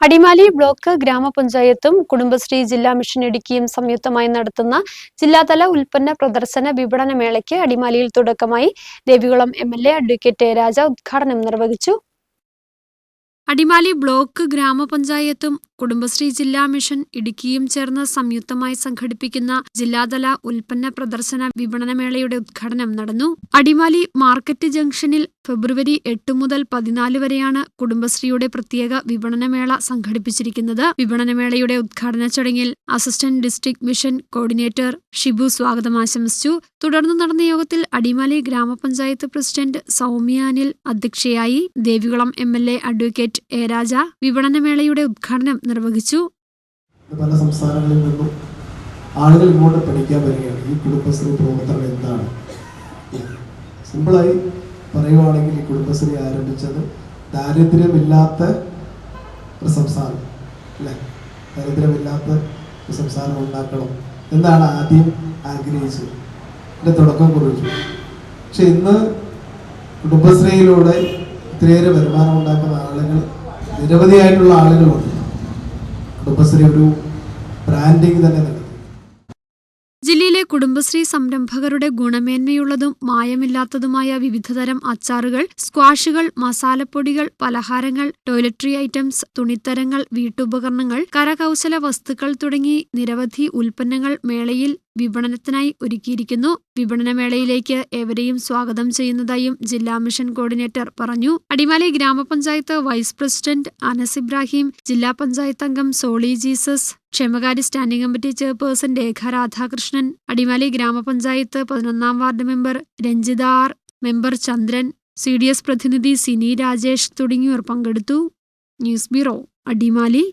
Adimali block ഗ്രാമപഞ്ചായത്തും Kudumbashree ജില്ലാ mission ഇടുക്കിയും സംയുക്തമായി നടത്തുന്ന ജില്ലാതല ഉൽപ്പന്ന പ്രദർശന വിപണന മേളയ്ക്ക് അടിമാലിയിൽ തുടക്കമായി Devikulam M L A advocate Raja ഉദ്ഘാടനം നിർവഹിച്ചു. അടിമാലി ബ്ലോക്ക് ഗ്രാമപഞ്ചായത്തും കുടുംബശ്രീ ജില്ലാ മിഷൻ ഇടുക്കിയും ചേർന്ന് സംയുക്തമായി സംഘടിപ്പിക്കുന്ന ജില്ലാതല ഉൽപ്പന്ന പ്രദർശന വിപണനമേളയുടെ ഉദ്ഘാടനം നടന്നു. അടിമാലി മാർക്കറ്റ് ജംഗ്ഷനിൽ ഫെബ്രുവരി എട്ട് മുതൽ പതിനാല് വരെയാണ് കുടുംബശ്രീയുടെ പ്രത്യേക വിപണനമേള സംഘടിപ്പിച്ചിരിക്കുന്നത്. വിപണനമേളയുടെ ഉദ്ഘാടന ചടങ്ങിൽ assistant district mission coordinator Shibu സ്വാഗതം ആശംസിച്ചു. തുടർന്ന് നടന്ന യോഗത്തിൽ അടിമാലി ഗ്രാമപഞ്ചായത്ത് പ്രസിഡന്റ് സൗമ്യാനിൽ അധ്യക്ഷയായി Devikulam M L A advocate A Raja വിപണനമേളയുടെ ഉദ്ഘാടനം നിർവഹിച്ചു. പല സംസ്ഥാനങ്ങളിൽ നിന്നും ആളുകൾ ഇങ്ങോട്ട് പഠിക്കാൻ വരികയാണ്. ഈ കുടുംബശ്രീ പ്രവർത്തനം എന്താണ്? സിമ്പിളായി പറയുവാണെങ്കിൽ ഈ കുടുംബശ്രീ ആരംഭിച്ചത് ദാരിദ്ര്യമില്ലാത്ത ഒരു സംസ്ഥാനം അല്ലേ? ദാരിദ്ര്യമില്ലാത്ത ഒരു സംസ്ഥാനം ഉണ്ടാക്കണം എന്നാണ് ആദ്യം ആഗ്രഹിച്ചത്. എന്റെ തുടക്കം കുറിച്ചു. പക്ഷെ ഇന്ന് കുടുംബശ്രീയിലൂടെ ഇത്രയേറെ വരുമാനം ഉണ്ടാക്കുന്ന ആളുകൾ നിരവധിയായിട്ടുള്ള ആളുകളുണ്ട്. കുടുംബശ്രീ ഒരു ബ്രാൻഡിങ് തന്നെ ജില്ലയിലെ കുടുംബശ്രീ സംരംഭകരുടെ ഗുണമേന്മയുള്ളതും മായമില്ലാത്തതുമായ വിവിധതരം അച്ചാറുകൾ സ്ക്വാഷുകൾ മസാലപ്പൊടികൾ പലഹാരങ്ങൾ ടോയ്ലറ്ററി ഐറ്റംസ് തുണിത്തരങ്ങൾ വീട്ടുപകരണങ്ങൾ കരകൗശല വസ്തുക്കൾ തുടങ്ങി നിരവധി ഉൽപ്പന്നങ്ങൾ മേളയിൽ വിപണനത്തിനായി ഒരുക്കിയിരിക്കുന്നു. വിപണനമേളയിലേക്ക് ഏവരെയും സ്വാഗതം ചെയ്യുന്നതായും ജില്ലാ മിഷൻ കോർഡിനേറ്റർ പറഞ്ഞു. അടിമാലി ഗ്രാമപഞ്ചായത്ത് വൈസ് പ്രസിഡന്റ് അനസ് ഇബ്രാഹിം ജില്ലാ പഞ്ചായത്ത് അംഗം സോളി ജീസസ് ക്ഷേമകാര്യ standing committee chairperson Rekha Radhakrishnan Adimali ഗ്രാമപഞ്ചായത്ത് പതിനൊന്നാം ward member Ranjitha R member Chandran C D S പ്രതിനിധി സിനി രാജേഷ് തുടങ്ങിയവർ പങ്കെടുത്തു. News bureau Adimali.